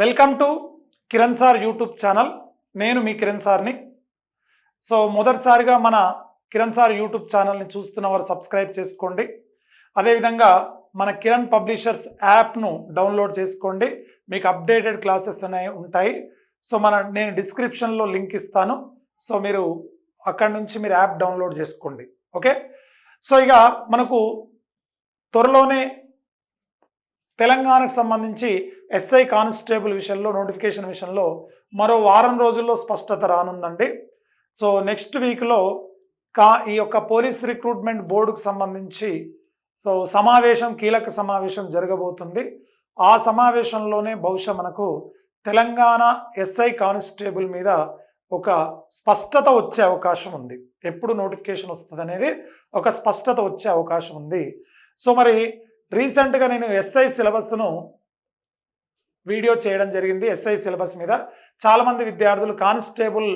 Welcome to Kiran sir YouTube channel. నేను మీ కిరణ్ సార్ని. సో మొదటిసారిగా మన కిరణ్ సార్ యూట్యూబ్ ఛానల్ని చూస్తున్న వారు సబ్స్క్రైబ్ చేసుకోండి. అదేవిధంగా మన కిరణ్ పబ్లిషర్స్ యాప్ను డౌన్లోడ్ చేసుకోండి. మీకు అప్డేటెడ్ క్లాసెస్ అనేవి ఉంటాయి. సో మన నేను డిస్క్రిప్షన్లో లింక్ ఇస్తాను. సో మీరు అక్కడి నుంచి మీరు యాప్ డౌన్లోడ్ చేసుకోండి. ఓకే? సో ఇక మనకు త్వరలోనే తెలంగాణకు సంబంధించి ఎస్ఐ కానిస్టేబుల్ విషయంలో నోటిఫికేషన్ విషయంలో మరో వారం రోజుల్లో స్పష్టత రానుందండి. సో నెక్స్ట్ వీక్లో కా ఈ యొక్క పోలీస్ రిక్రూట్మెంట్ బోర్డుకు సంబంధించి సో సమావేశం కీలక సమావేశం జరగబోతుంది. ఆ సమావేశంలోనే బహుశా మనకు తెలంగాణ ఎస్ఐ కానిస్టేబుల్ మీద ఒక స్పష్టత వచ్చే అవకాశం ఉంది. ఎప్పుడు నోటిఫికేషన్ వస్తుంది అనేది ఒక స్పష్టత వచ్చే అవకాశం ఉంది. సో మరి రీసెంట్గా నేను ఎస్ఐ సిలబస్ను వీడియో చేయడం జరిగింది ఎస్ఐ సిలబస్ మీద. చాలామంది విద్యార్థులు కానిస్టేబుల్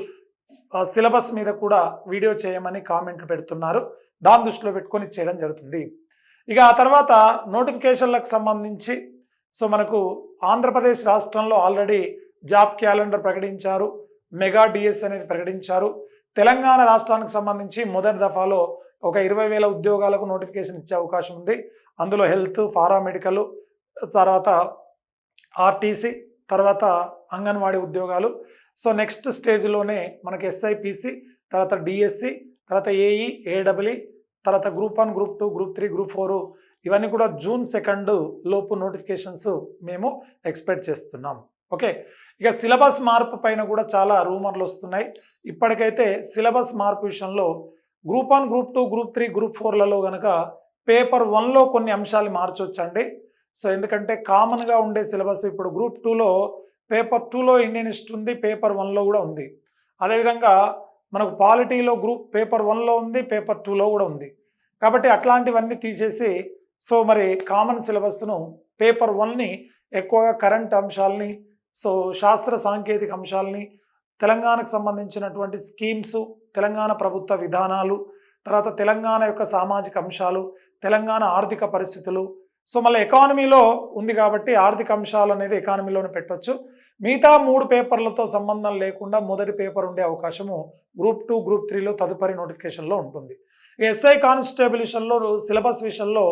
సిలబస్ మీద కూడా వీడియో చేయమని కామెంట్లు పెడుతున్నారు. దాని దృష్టిలో పెట్టుకొని చేయడం జరుగుతుంది. ఇక ఆ తర్వాత నోటిఫికేషన్లకు సంబంధించి సో మనకు ఆంధ్రప్రదేశ్ రాష్ట్రంలో ఆల్రెడీ జాబ్ క్యాలెండర్ ప్రకటించారు మెగా డిఎస్ అనేది ప్రకటించారు. తెలంగాణ రాష్ట్రానికి సంబంధించి మొదటి దఫాలో ఒక ఇరవై వేల ఉద్యోగాలకు నోటిఫికేషన్ ఇచ్చే అవకాశం ఉంది. అందులో హెల్త్ పారామెడికల్ తర్వాత ఆర్టీసీ తర్వాత అంగన్వాడీ ఉద్యోగాలు. సో నెక్స్ట్ స్టేజ్లోనే మనకి ఎస్ఐపిసి తర్వాత డిఎస్సి తర్వాత ఏఈ ఏడబ్ల్యూ తర్వాత group one group two group three group four ఇవన్నీ కూడా జూన్ సెకండ్ లోపు నోటిఫికేషన్స్ మేము ఎక్స్పెక్ట్ చేస్తున్నాం. ఓకే? ఇక సిలబస్ మార్పు పైన కూడా చాలా రూమర్లు వస్తున్నాయి. ఇప్పటికైతే సిలబస్ మార్పు విషయంలో group one group two group three group ఫోర్లలో కనుక పేపర్ వన్లో కొన్ని అంశాలు మార్చొచ్చండి. సో ఎందుకంటే కామన్గా ఉండే సిలబస్ ఇప్పుడు గ్రూప్ టూలో పేపర్ టూలో ఇండియన్ హిస్టరీ ఉంది పేపర్ వన్లో కూడా ఉంది. అదేవిధంగా మనకు పాలిటీలో గ్రూప్ పేపర్ వన్లో ఉంది పేపర్ టూలో కూడా ఉంది. కాబట్టి అట్లాంటివన్నీ తీసేసి సో మరి కామన్ సిలబస్ను పేపర్ వన్ని ఎక్కువగా కరెంట్ అంశాలని సో శాస్త్ర సాంకేతిక అంశాలని తెలంగాణకు సంబంధించినటువంటి స్కీమ్స్ తెలంగాణ ప్రభుత్వ విధానాలు తర్వాత తెలంగాణ యొక్క సామాజిక అంశాలు తెలంగాణ ఆర్థిక పరిస్థితులు. సో మళ్ళీ ఎకానమీలో ఉంది కాబట్టి ఆర్థిక అంశాలు అనేది ఎకానమీలోనే పెట్టొచ్చు. మిగతా మూడు పేపర్లతో సంబంధం లేకుండా మొదటి పేపర్ ఉండే అవకాశము గ్రూప్ టూ గ్రూప్ త్రీలో తదుపరి నోటిఫికేషన్లో ఉంటుంది. ఎస్ఐ కానిస్టేబుల్ విషయంలో సిలబస్ విషయంలో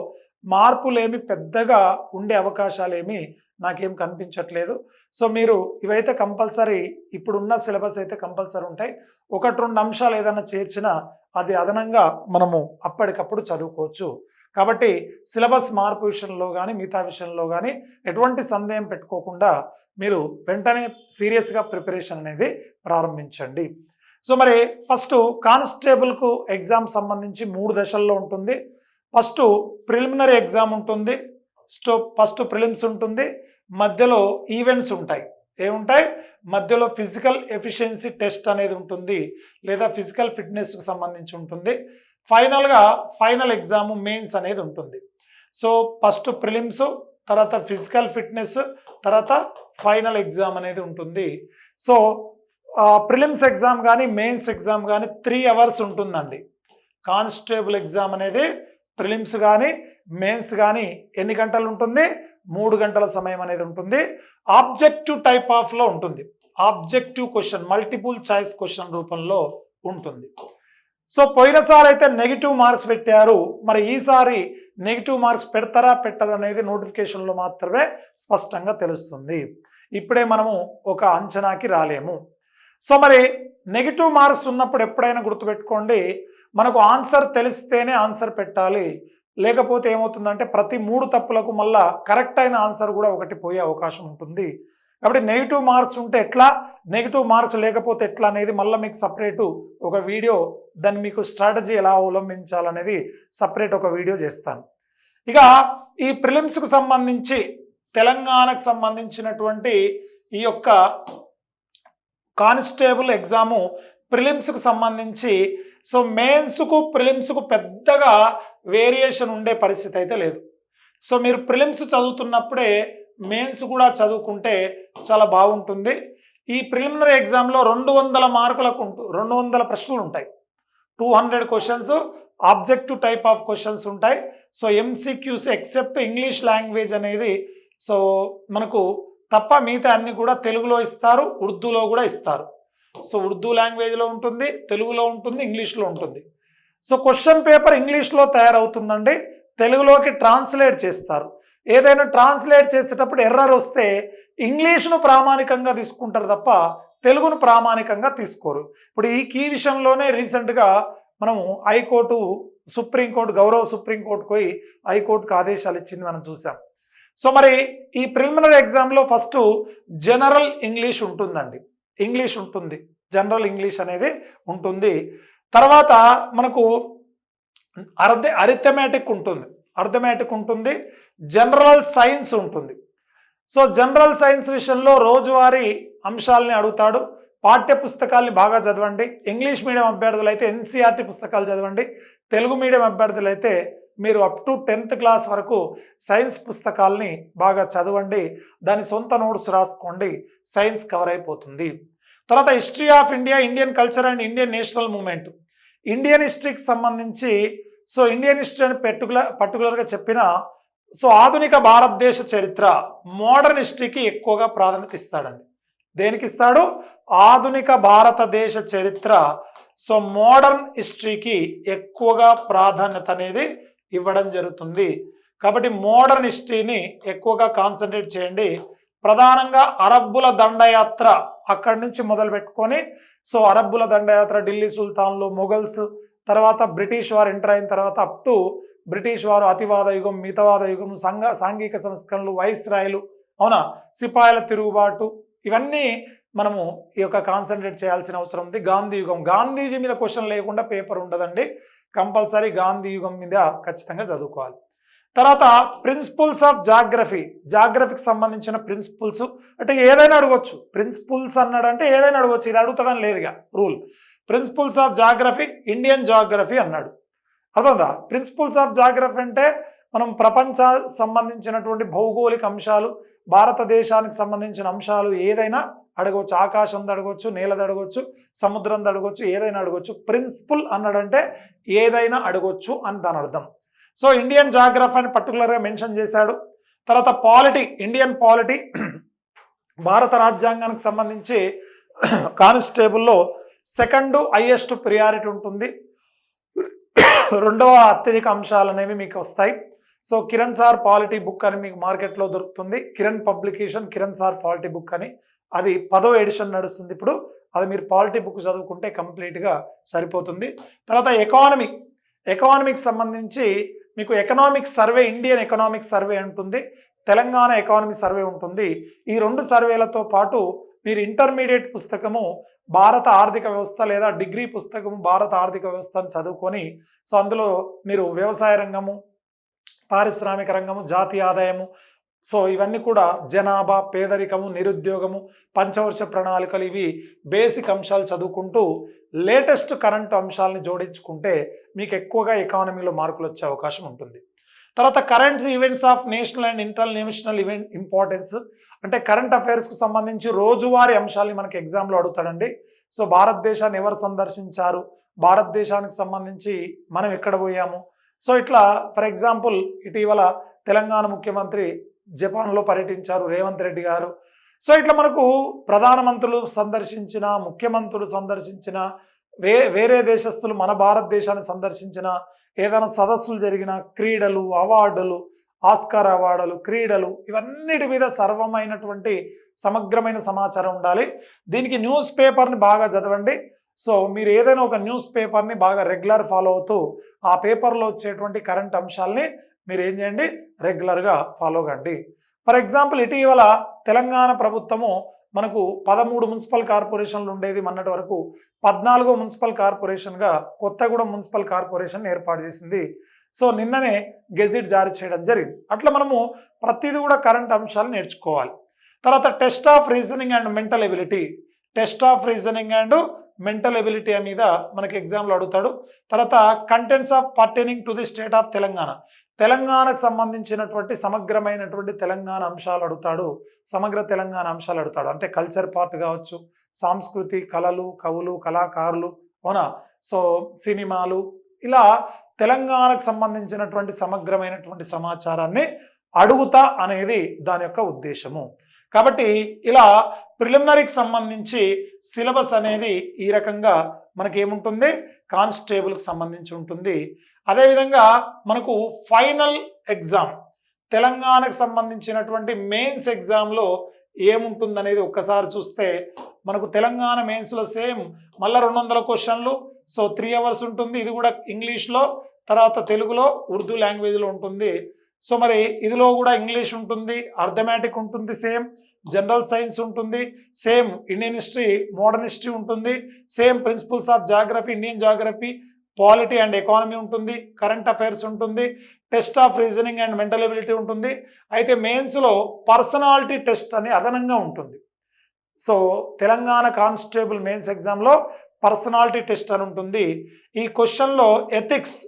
మార్పులేమి పెద్దగా ఉండే అవకాశాలు ఏమి నాకేం కనిపించట్లేదు. సో మీరు ఇవైతే కంపల్సరీ ఇప్పుడున్న సిలబస్ అయితే కంపల్సరీ ఉంటాయి. ఒకటి రెండు అంశాలు ఏదైనా చేర్చినా అది అదనంగా మనము అప్పటికప్పుడు చదువుకోవచ్చు. కాబట్టి సిలబస్ మార్పు విషయంలో కానీ మిగతా విషయంలో కానీ ఎటువంటి సందేహం పెట్టుకోకుండా మీరు వెంటనే సీరియస్గా ప్రిపరేషన్ అనేది ప్రారంభించండి. సో మరి ఫస్ట్ కానిస్టేబుల్కు ఎగ్జామ్ సంబంధించి మూడు దశల్లో ఉంటుంది. ఫస్ట్ ప్రిలిమినరీ ఎగ్జామ్ ఉంటుంది. స్టో ఫస్ట్ ప్రిలిమ్స్ ఉంటుంది. మధ్యలో ఈవెంట్స్ ఉంటాయి. ఏముంటాయి? మధ్యలో ఫిజికల్ ఎఫిషియన్సీ టెస్ట్ అనేది ఉంటుంది. లేదా ఫిజికల్ ఫిట్నెస్కి సంబంధించి ఉంటుంది. ఫైనల్గా ఫైనల్ ఎగ్జామ్ మెయిన్స్ అనేది ఉంటుంది. సో ఫస్ట్ ప్రిలిమ్స్ తర్వాత ఫిజికల్ ఫిట్నెస్ తర్వాత ఫైనల్ ఎగ్జామ్ అనేది ఉంటుంది. సో ప్రిలిమ్స్ ఎగ్జామ్ కానీ మెయిన్స్ ఎగ్జామ్ కానీ త్రీ అవర్స్ ఉంటుందండి. కానిస్టేబుల్ ఎగ్జామ్ అనేది ప్రిలిమ్స్ కానీ మెయిన్స్ కానీ ఎన్ని గంటలు ఉంటుంది? మూడు గంటల సమయం అనేది ఉంటుంది. ఆబ్జెక్టివ్ టైప్ ఆఫ్లో ఉంటుంది. Objective question multiple choice question రూపంలో ఉంటుంది. సో పోయినసారి అయితే నెగిటివ్ మార్క్స్ పెట్టారు. మరి ఈసారి నెగిటివ్ మార్క్స్ పెడతారా పెట్టరా అనేది నోటిఫికేషన్లో మాత్రమే స్పష్టంగా తెలుస్తుంది. ఇప్పుడే మనము ఒక అంచనాకి రాలేము. సో మరి నెగిటివ్ మార్క్స్ ఉన్నప్పుడు ఎప్పుడైనా గుర్తుపెట్టుకోండి. మనకు ఆన్సర్ తెలిస్తేనే ఆన్సర్ పెట్టాలి. లేకపోతే ఏమవుతుందంటే ప్రతి మూడు తప్పులకు మళ్ళా కరెక్ట్ అయిన ఆన్సర్ కూడా ఒకటి పోయే అవకాశం ఉంటుంది. కాబట్టి నెగిటివ్ మార్క్స్ ఉంటే ఎట్లా? నెగిటివ్ మార్క్స్ లేకపోతే ఎట్లా అనేది మళ్ళీ మీకు సపరేటు ఒక వీడియో దాన్ని మీకు స్ట్రాటజీ ఎలా అవలంబించాలనేది సపరేట్ ఒక వీడియో చేస్తాను. ఇక ఈ ప్రిలిమ్స్కు సంబంధించి తెలంగాణకు సంబంధించినటువంటి ఈ యొక్క కానిస్టేబుల్ ఎగ్జాము ప్రిలిమ్స్కు సంబంధించి సో మెయిన్స్కు ప్రిలిమ్స్కు పెద్దగా వేరియేషన్ ఉండే పరిస్థితి అయితే లేదు. సో మీరు ప్రిలిమ్స్ చదువుతున్నప్పుడే మెయిన్స్ కూడా చదువుకుంటే చాలా బాగుంటుంది. ఈ ప్రిలిమినరీ ఎగ్జామ్లో రెండు వందల మార్కులకు రెండు వందల ప్రశ్నలు ఉంటాయి. Two hundred questions objective type of questions ఉంటాయి. So MCQs except English language అనేది సో మనకు తప్ప మిగతా అన్నీ కూడా తెలుగులో ఇస్తారు ఉర్దూలో కూడా ఇస్తారు. సో ఉర్దూ లాంగ్వేజ్లో ఉంటుంది తెలుగులో ఉంటుంది ఇంగ్లీష్లో ఉంటుంది. సో క్వశ్చన్ పేపర్ ఇంగ్లీష్లో తయారవుతుందండి తెలుగులోకి ట్రాన్స్లేట్ చేస్తారు. ఏదైనా ట్రాన్స్లేట్ చేసేటప్పుడు ఎర్రర్ వస్తే ఇంగ్లీష్ను ప్రామాణికంగా తీసుకుంటారు తప్ప తెలుగును ప్రామాణికంగా తీసుకోరు. ఇప్పుడు ఈ కీ విషయంలోనే రీసెంట్గా మనము హైకోర్టు సుప్రీంకోర్టు గౌరవ సుప్రీంకోర్టు పోయి హైకోర్టుకు ఆదేశాలు ఇచ్చింది మనం చూసాం. సో మరి ఈ ప్రిలిమినరీ ఎగ్జామ్లో ఫస్ట్ జనరల్ ఇంగ్లీష్ ఉంటుందండి. ఇంగ్లీష్ ఉంటుంది. జనరల్ ఇంగ్లీష్ అనేది ఉంటుంది. తర్వాత మనకు అర్థ అరిథమెటిక్ ఉంటుంది. అర్థమెటిక్ ఉంటుంది. జనరల్ సైన్స్ ఉంటుంది. సో జనరల్ సైన్స్ విషయంలో రోజువారీ అంశాలని అడుగుతాడు. పాఠ్య పుస్తకాల్ని బాగా చదవండి. ఇంగ్లీష్ మీడియం అభ్యర్థులు అయితే ఎన్సీఆర్టీ పుస్తకాలు చదవండి. తెలుగు మీడియం అభ్యర్థులు అయితే మీరు అప్ టు టెన్త్ క్లాస్ వరకు సైన్స్ పుస్తకాల్ని బాగా చదవండి దాని సొంత నోట్స్ రాసుకోండి సైన్స్ కవర్ అయిపోతుంది. తర్వాత history of India Indian culture and Indian national movement Indian హిస్టరీకి సంబంధించి సో ఇండియన్ హిస్టరీ అని పర్టికులర్ పర్టికులర్గా చెప్పిన సో ఆధునిక భారతదేశ చరిత్ర మోడర్న్ హిస్టరీకి ఎక్కువగా ప్రాధాన్యత ఇస్తాడండి. దేనికి ఇస్తాడు? ఆధునిక భారతదేశ చరిత్ర సో మోడర్న్ హిస్టరీకి ఎక్కువగా ప్రాధాన్యత అనేది ఇవ్వడం జరుగుతుంది. కాబట్టి మోడర్న్ హిస్టరీని ఎక్కువగా కాన్సన్ట్రేట్ చేయండి. ప్రధానంగా అరబ్బుల దండయాత్ర అక్కడి నుంచి మొదలు పెట్టుకొని సో అరబ్బుల దండయాత్ర ఢిల్లీ సుల్తాన్లు మొఘల్స్ తర్వాత బ్రిటిష్ వారు ఎంటర్ అయిన తర్వాత అప్ టు బ్రిటిష్ వారు అతివాద యుగం మితవాద యుగం సంఘ సాంఘిక సంస్కరణలు వైస్రాయలు అవునా? సిపాయిల తిరుగుబాటు ఇవన్నీ మనము ఈ యొక్క కాన్సన్ట్రేట్ చేయాల్సిన అవసరం ఉంది. గాంధీ యుగం. గాంధీజీ మీద క్వశ్చన్ లేకుండా పేపర్ ఉండదండి. కంపల్సరీ గాంధీ యుగం మీద ఖచ్చితంగా చదువుకోవాలి. తర్వాత ప్రిన్సిపల్స్ ఆఫ్ జాగ్రఫీ జాగ్రఫీకి సంబంధించిన ప్రిన్సిపల్స్ అంటే ఏదైనా అడగొచ్చు. ప్రిన్సిపల్స్ అన్నాడంటే ఏదైనా అడగొచ్చు. ఇది అడుగుతాడని లేదుగా rule principles of geography Indian geography అన్నాడు. అర్థందా ప్రిన్సిపల్స్ ఆఫ్ జాగ్రఫీ అంటే మనం ప్రపంచ సంబంధించినటువంటి భౌగోళిక అంశాలు భారతదేశానికి సంబంధించిన అంశాలు ఏదైనా అడగవచ్చు ఆకాశం అడగవచ్చు నేలది అడగవచ్చు సముద్రం అడగవచ్చు ఏదైనా అడగవచ్చు. ప్రిన్సిపల్ అన్నాడంటే ఏదైనా అడగవచ్చు అని దాని అర్థం. సో ఇండియన్ జాగ్రఫీ అని పర్టికులర్గా మెన్షన్ చేశాడు. తర్వాత పాలిటీ ఇండియన్ పాలిటీ భారత రాజ్యాంగానికి సంబంధించి కానిస్టేబుల్లో సెకండ్ హైయెస్ట్ ప్రియారిటీ ఉంటుంది. రెండవ అత్యధిక అంశాలు అనేవి మీకు వస్తాయి. So Kiran sir polity book అని మీకు మార్కెట్లో దొరుకుతుంది. Kiran publication Kiran sir polity book అని. అది పదో ఎడిషన్ నడుస్తుంది. ఇప్పుడు అది మీరు పాలిటీ బుక్ చదువుకుంటే కంప్లీట్గా సరిపోతుంది. తర్వాత ఎకానమీ. ఎకానమీకి సంబంధించి మీకు economic survey Indian economic survey ఉంటుంది తెలంగాణ ఎకానమీ సర్వే ఉంటుంది. ఈ రెండు సర్వేలతో పాటు మీరు ఇంటర్మీడియట్ పుస్తకము భారత ఆర్థిక వ్యవస్థ లేదా డిగ్రీ పుస్తకము భారత ఆర్థిక వ్యవస్థను చదువుకొని సో అందులో మీరు వ్యవసాయ రంగము పారిశ్రామిక రంగము జాతీయ ఆదాయము సో ఇవన్నీ కూడా జనాభా పేదరికము నిరుద్యోగము పంచవర్ష ప్రణాళికలు ఇవి బేసిక్ అంశాలు చదువుకుంటూ లేటెస్ట్ కరెంట్ అంశాలని జోడించుకుంటే మీకు ఎక్కువగా ఎకానమీలో మార్కులు వచ్చే అవకాశం ఉంటుంది. తర్వాత current events of national and international event importance అంటే కరెంట్ అఫైర్స్కి సంబంధించి రోజువారీ అంశాలని మనకి ఎగ్జామ్లో అడుగుతాడండి. సో భారతదేశాన్ని ఎవరు సందర్శించారు? భారతదేశానికి సంబంధించి మనం ఎక్కడ పోయాము? సో ఇట్లా ఫర్ ఎగ్జాంపుల్ ఇటీవల తెలంగాణ ముఖ్యమంత్రి జపాన్లో పర్యటించారు రేవంత్ రెడ్డి గారు. సో ఇట్లా మనకు ప్రధానమంత్రులు సందర్శించిన ముఖ్యమంత్రులు సందర్శించిన వే వేరే దేశస్తులు మన భారతదేశాన్ని సందర్శించిన ఏదైనా సదస్సులు జరిగిన క్రీడలు అవార్డులు ఆస్కార్ అవార్డులు క్రీడలు ఇవన్నిటి మీద సర్వమైనటువంటి సమగ్రమైన సమాచారం ఉండాలి. దీనికి న్యూస్ పేపర్ని బాగా చదవండి. సో మీరు ఏదైనా ఒక న్యూస్ పేపర్ని బాగా రెగ్యులర్ ఫాలో అవుతూ ఆ పేపర్లో వచ్చేటువంటి కరెంట్ అంశాలని మీరు ఏం చేయండి? రెగ్యులర్గా ఫాలో కండి. ఫర్ ఎగ్జాంపుల్ ఇటీవల తెలంగాణ ప్రభుత్వము మనకు పదమూడు మున్సిపల్ కార్పొరేషన్లు ఉండేది మొన్నటి వరకు. పద్నాలుగో మున్సిపల్ కార్పొరేషన్గా కొత్తగూడెం మున్సిపల్ కార్పొరేషన్ ఏర్పాటు చేసింది. సో నిన్ననే గెజిట్ జారీ చేయడం జరిగింది. అట్లా మనము ప్రతిదీ కూడా కరెంట్ అంశాలు నేర్చుకోవాలి. తర్వాత test of reasoning and mental ability. Test of reasoning and mental ability మీద మనకి ఎగ్జామ్లో అడుగుతాడు. తర్వాత contents of pertaining to the state of Telangana. తెలంగాణకు సంబంధించినటువంటి సమగ్రమైనటువంటి తెలంగాణ అంశాలు అడుగుతాడు. సమగ్ర తెలంగాణ అంశాలు అడుగుతాడు. అంటే కల్చర్ పార్ట్ కావచ్చు సాంస్కృతి కళలు కవులు కళాకారులు అవునా? సో సినిమాలు ఇలా తెలంగాణకు సంబంధించినటువంటి సమగ్రమైనటువంటి సమాచారాన్ని అడుగుతా అనేది దాని యొక్క ఉద్దేశము. కాబట్టి ఇలా ప్రిలిమినరీకి సంబంధించి సిలబస్ అనేది ఈ రకంగా మనకి ఏముంటుంది కానిస్టేబుల్కి సంబంధించి ఉంటుంది. అదేవిధంగా మనకు ఫైనల్ ఎగ్జామ్ తెలంగాణకు సంబంధించినటువంటి మెయిన్స్ ఎగ్జామ్లో ఏముంటుందనేది ఒక్కసారి చూస్తే మనకు తెలంగాణ మెయిన్స్లో సేమ్ మళ్ళీ రెండు వందల క్వశ్చన్లు. సో త్రీ అవర్స్ ఉంటుంది. ఇది కూడా ఇంగ్లీష్లో తర్వాత తెలుగులో ఉర్దూ లాంగ్వేజ్లో ఉంటుంది. సో మరి ఇదిలో కూడా ఇంగ్లీష్ ఉంటుంది అర్థమెటిక్ ఉంటుంది సేమ్. జనరల్ సైన్స్ ఉంటుంది same Indian history modern history ఉంటుంది same principles of geography Indian geography polity and economy ఉంటుంది కరెంట్ అఫైర్స్ ఉంటుంది test of reasoning and mental ability ఉంటుంది అయితే మెయిన్స్లో పర్సనాలిటీ టెస్ట్ అని అదనంగా ఉంటుంది. సో తెలంగాణ కానిస్టేబుల్ మెయిన్స్ ఎగ్జామ్లో పర్సనాలిటీ టెస్ట్ అని ఉంటుంది. ఈ క్వశ్చన్లో ఎథిక్స్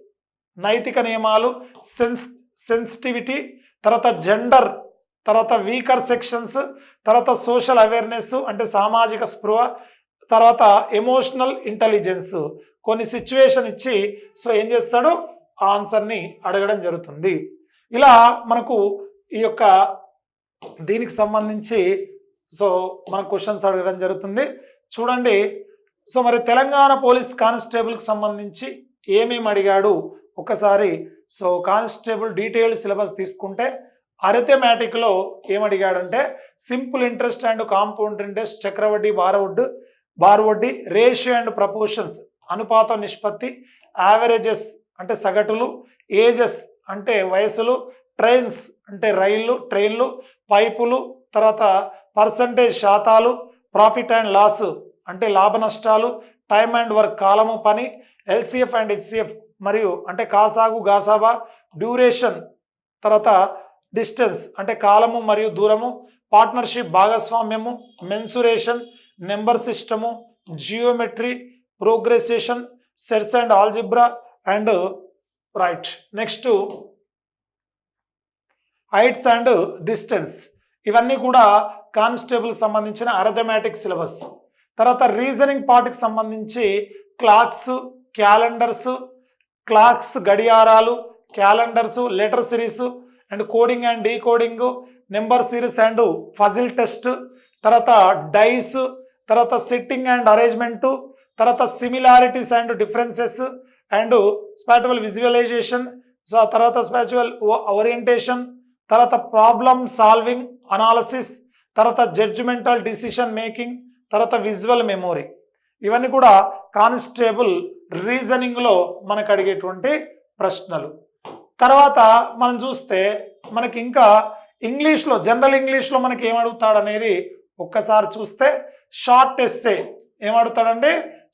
నైతిక నియమాలు సెన్స్ సెన్సిటివిటీ తర్వాత జెండర్ తర్వాత వీకర్ సెక్షన్స్ తర్వాత సోషల్ అవేర్నెస్ అంటే సామాజిక స్పృహ తర్వాత ఎమోషనల్ ఇంటెలిజెన్స్. కొన్ని సిచ్యువేషన్ ఇచ్చి సో ఏం చేస్తాడు? ఆ ఆన్సర్ని అడగడం జరుగుతుంది. ఇలా మనకు ఈ యొక్క దీనికి సంబంధించి సో మన క్వశ్చన్స్ అడగడం జరుగుతుంది. చూడండి. సో మరి తెలంగాణ పోలీస్ కానిస్టేబుల్కి సంబంధించి ఏమేమి అడిగాడు? ఒకసారి సో కానిస్టేబుల్ డీటెయిల్డ్ సిలబస్ తీసుకుంటే అరిథమెటిక్లో ఏమడిగాడంటే simple interest and compound interest చక్రవడ్డీ బారవడ్డు బార్వడ్డీ రేషియో అండ్ ప్రపోర్షన్స్ అనుపాత నిష్పత్తి యావరేజెస్ అంటే సగటులు ఏజెస్ అంటే వయసులు ట్రైన్స్ అంటే రైళ్ళు ట్రైన్లు పైపులు తర్వాత పర్సంటేజ్ శాతాలు ప్రాఫిట్ అండ్ లాస్ అంటే లాభ నష్టాలు టైమ్ అండ్ వర్క్ కాలము పని ఎల్సిఎఫ్ అండ్ హెచ్సిఎఫ్ మరియు అంటే కాసాగు గాసాబా డ్యూరేషన్ తర్వాత డిస్టెన్స్ అంటే కాలము మరియు దూరము partnership భాగస్వామ్యము mensuration number system geometry progression sets and algebra and right. Next heights and distance. ఇవన్నీ కూడా కానిస్టేబుల్ సంబంధించిన అరథమెటిక్ సిలబస్. తర్వాత రీజనింగ్ పార్ట్కి సంబంధించి క్లాక్స్ క్యాలెండర్స్ క్లాక్స్ గడియారాలు calendars letter series and coding and decoding number series and puzzle test తర్వాత dice తర్వాత sitting and arrangement తర్వాత similarities and differences and spatial visualisation so తర్వాత స్పాచువల్ ఓరియంటేషన్ తర్వాత problem solving analysis తర్వాత judgemental decision making తర్వాత visual memory. ఇవన్నీ కూడా constable రీజనింగ్లో మనకు అడిగేటువంటి ప్రశ్నలు. తర్వాత మనం చూస్తే మనకి ఇంకా ఇంగ్లీష్లో జనరల్ ఇంగ్లీష్లో మనకి ఏమడుగుతాడనేది ఒక్కసారి చూస్తే షార్ట్ ఎస్సే. ఏమడుగుతాడండి?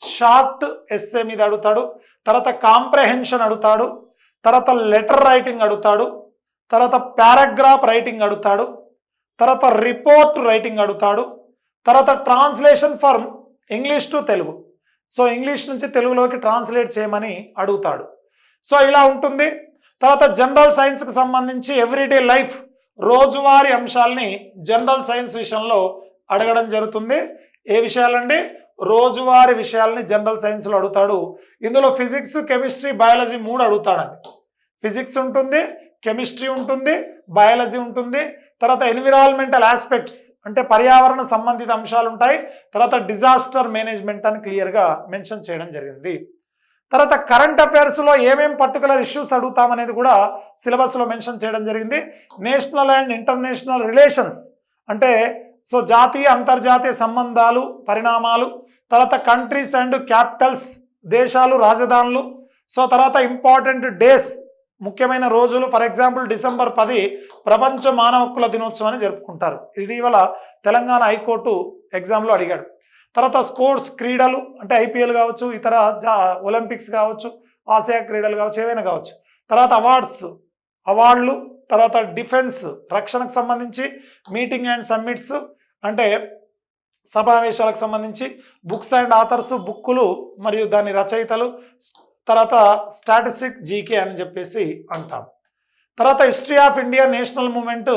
షార్ట్ ఎస్సే మీద అడుగుతాడు. తర్వాత కాంప్రహెన్షన్ అడుగుతాడు. తర్వాత లెటర్ రైటింగ్ అడుగుతాడు. తర్వాత పారాగ్రాఫ్ రైటింగ్ అడుగుతాడు. తర్వాత రిపోర్ట్ రైటింగ్ అడుగుతాడు. తర్వాత translation for English to Telugu. So English నుంచి తెలుగులోకి ట్రాన్స్లేట్ చేయమని అడుగుతాడు. సో ఇలా ఉంటుంది. తర్వాత జనరల్ సైన్స్కి సంబంధించి ఎవ్రీడే లైఫ్ రోజువారీ అంశాలని జనరల్ సైన్స్ విషయంలో అడగడం జరుగుతుంది. ఏ విషయాలండి? రోజువారీ విషయాలని జనరల్ సైన్స్లో అడుగుతాడు. ఇందులో ఫిజిక్స్ కెమిస్ట్రీ బయాలజీ మూడు అడుగుతాడండి. ఫిజిక్స్ ఉంటుంది కెమిస్ట్రీ ఉంటుంది బయాలజీ ఉంటుంది. తర్వాత ఎన్విరాన్మెంటల్ ఆస్పెక్ట్స్ అంటే పర్యావరణ సంబంధిత అంశాలు ఉంటాయి తర్వాత డిజాస్టర్ మేనేజ్మెంట్ అని క్లియర్గా మెన్షన్ చేయడం జరిగింది. తర్వాత కరెంట్ అఫైర్స్లో ఏమేం పర్టికులర్ ఇష్యూస్ అడుగుతామనేది కూడా సిలబస్లో మెన్షన్ చేయడం జరిగింది. నేషనల్ అండ్ ఇంటర్నేషనల్ రిలేషన్స్ అంటే సో జాతీయ అంతర్జాతీయ సంబంధాలు పరిణామాలు తర్వాత కంట్రీస్ అండ్ క్యాపిటల్స్ దేశాలు రాజధానులు సో తర్వాత ఇంపార్టెంట్ డేస్ ముఖ్యమైన రోజులు ఫర్ ఎగ్జాంపుల్ డిసెంబర్ పది ప్రపంచ మానవ హక్కుల దినోత్సవాన్ని జరుపుకుంటారు. ఇటీవల తెలంగాణ హైకోర్టు ఎగ్జామ్లో అడిగాడు. తర్వాత స్పోర్ట్స్ క్రీడలు అంటే ఐపీఎల్ కావచ్చు ఇతర జా ఒలింపిక్స్ కావచ్చు ఆసియా క్రీడలు కావచ్చు ఏవైనా కావచ్చు. తర్వాత అవార్డ్స్ అవార్డులు తర్వాత డిఫెన్స్ రక్షణకు సంబంధించి మీటింగ్ అండ్ సమ్మిట్స్ అంటే సమావేశాలకు సంబంధించి బుక్స్ అండ్ ఆథర్స్ బుక్కులు మరియు దాని రచయితలు తర్వాత స్టాటిస్టిక్ జీకే అని చెప్పేసి అంటాం. తర్వాత history of India national movement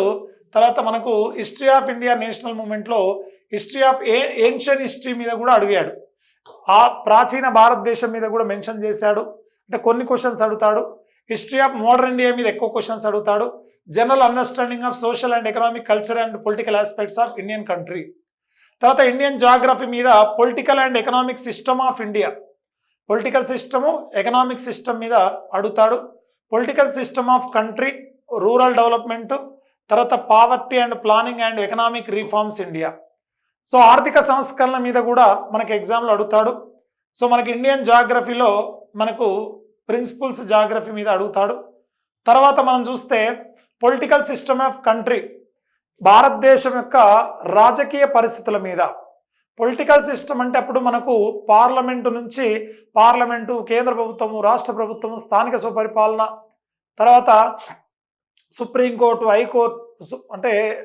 తర్వాత మనకు హిస్టరీ ఆఫ్ ఇండియా నేషనల్ మూమెంట్లో history of a ancient history మీద కూడా అడిగాడు. ఆ ప్రాచీన భారతదేశం మీద కూడా మెన్షన్ చేశాడు. అంటే కొన్ని క్వశ్చన్స్ అడుగుతాడు. హిస్టరీ ఆఫ్ మోడర్న్ ఇండియా మీద ఎక్కువ క్వశ్చన్స్ అడుగుతాడు. General understanding of social and economic culture and political aspects of Indian country. తర్వాత ఇండియన్ జాగ్రఫీ మీద political and economic system of India. Political system economic system మీద అడుగుతాడు. Political system of country rural development తర్వాత poverty and planning and economic reforms India. So ఆర్థిక సంస్కరణల మీద కూడా మనకి ఎగ్జామ్లు అడుగుతాడు. సో మనకి ఇండియన్ జాగ్రఫీలో మనకు ప్రిన్సిపల్స్ జాగ్రఫీ మీద అడుగుతాడు. తర్వాత మనం చూస్తే పొలిటికల్ సిస్టమ్ ఆఫ్ కంట్రీ భారతదేశం యొక్క రాజకీయ పరిస్థితుల మీద. పొలిటికల్ సిస్టమ్ అంటే అప్పుడు మనకు పార్లమెంటు నుంచి పార్లమెంటు కేంద్ర ప్రభుత్వము రాష్ట్ర ప్రభుత్వము స్థానిక స్వపరిపాలన తర్వాత సుప్రీంకోర్టు హైకోర్టు సు- అంటే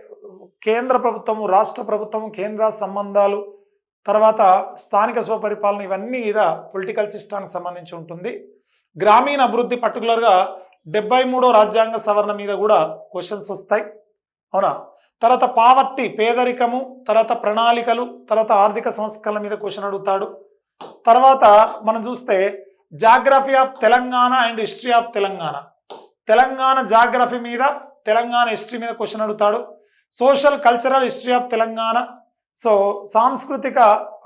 కేంద్ర ప్రభుత్వము రాష్ట్ర ప్రభుత్వము కేంద్ర సంబంధాలు తర్వాత స్థానిక స్వపరిపాలన ఇవన్నీ మీద పొలిటికల్ సిస్టానికి సంబంధించి ఉంటుంది. గ్రామీణ అభివృద్ధి పర్టికులర్గా డెబ్బై మూడో రాజ్యాంగ సవరణ మీద కూడా క్వశ్చన్స్ వస్తాయి. అవునా? తర్వాత పావర్టీ పేదరికము తర్వాత ప్రణాళికలు తర్వాత ఆర్థిక సంస్కరణల మీద క్వశ్చన్ అడుగుతాడు. తర్వాత మనం చూస్తే geography of Telangana and history of Telangana. Telangana geography మీద తెలంగాణ హిస్టరీ మీద క్వశ్చన్ అడుగుతాడు. Social cultural history of Telangana. So సాంస్కృతిక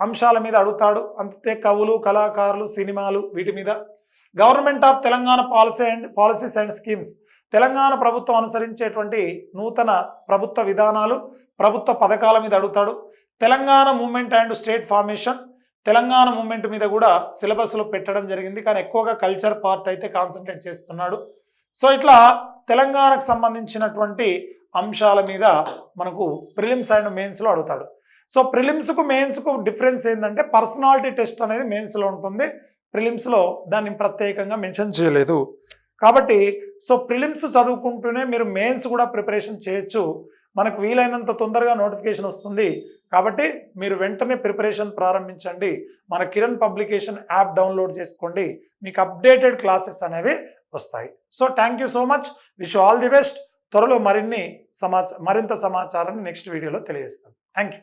అంశాల మీద అడుగుతాడు. అంతే కవులు కళాకారులు సినిమాలు వీటి మీద. Government of Telangana policy and policies and schemes Telangana ప్రభుత్వం అనుసరించేటువంటి నూతన ప్రభుత్వ విధానాలు ప్రభుత్వ పథకాల మీద అడుగుతాడు. Telangana movement and state formation Telangana movement మీద కూడా సిలబస్లో పెట్టడం జరిగింది. కానీ ఎక్కువగా కల్చర్ పార్ట్ అయితే కాన్సన్ట్రేట్ చేస్తున్నాడు. సో ఇట్లా తెలంగాణకు సంబంధించినటువంటి అంశాల మీద మనకు ప్రిలిమ్స్ అండ్ మెయిన్స్లో అడుగుతాడు. సో ప్రిలిమ్స్కు మెయిన్స్కు డిఫరెన్స్ ఏంటంటే పర్సనాలిటీ టెస్ట్ అనేది మెయిన్స్లో ఉంటుంది. ప్రిలిమ్స్లో దాన్ని ప్రత్యేకంగా మెన్షన్ చేయలేదు. కాబట్టి సో ప్రిలిమ్స్ చదువుకుంటూనే మీరు మెయిన్స్ కూడా ప్రిపరేషన్ చేయొచ్చు. మనకు వీలైనంత తొందరగా నోటిఫికేషన్ వస్తుంది. కాబట్టి మీరు వెంటనే ప్రిపరేషన్ ప్రారంభించండి. మన కిరణ్ పబ్లికేషన్ యాప్ డౌన్లోడ్ చేసుకోండి. మీకు అప్డేటెడ్ క్లాసెస్ అనేవి వస్తాయి. So thank you so much wish all the best త్వరలో మరిన్ని సమాచారం మరింత సమాచారాన్ని నెక్స్ట్ వీడియోలో తెలియజేస్తాను. Thank you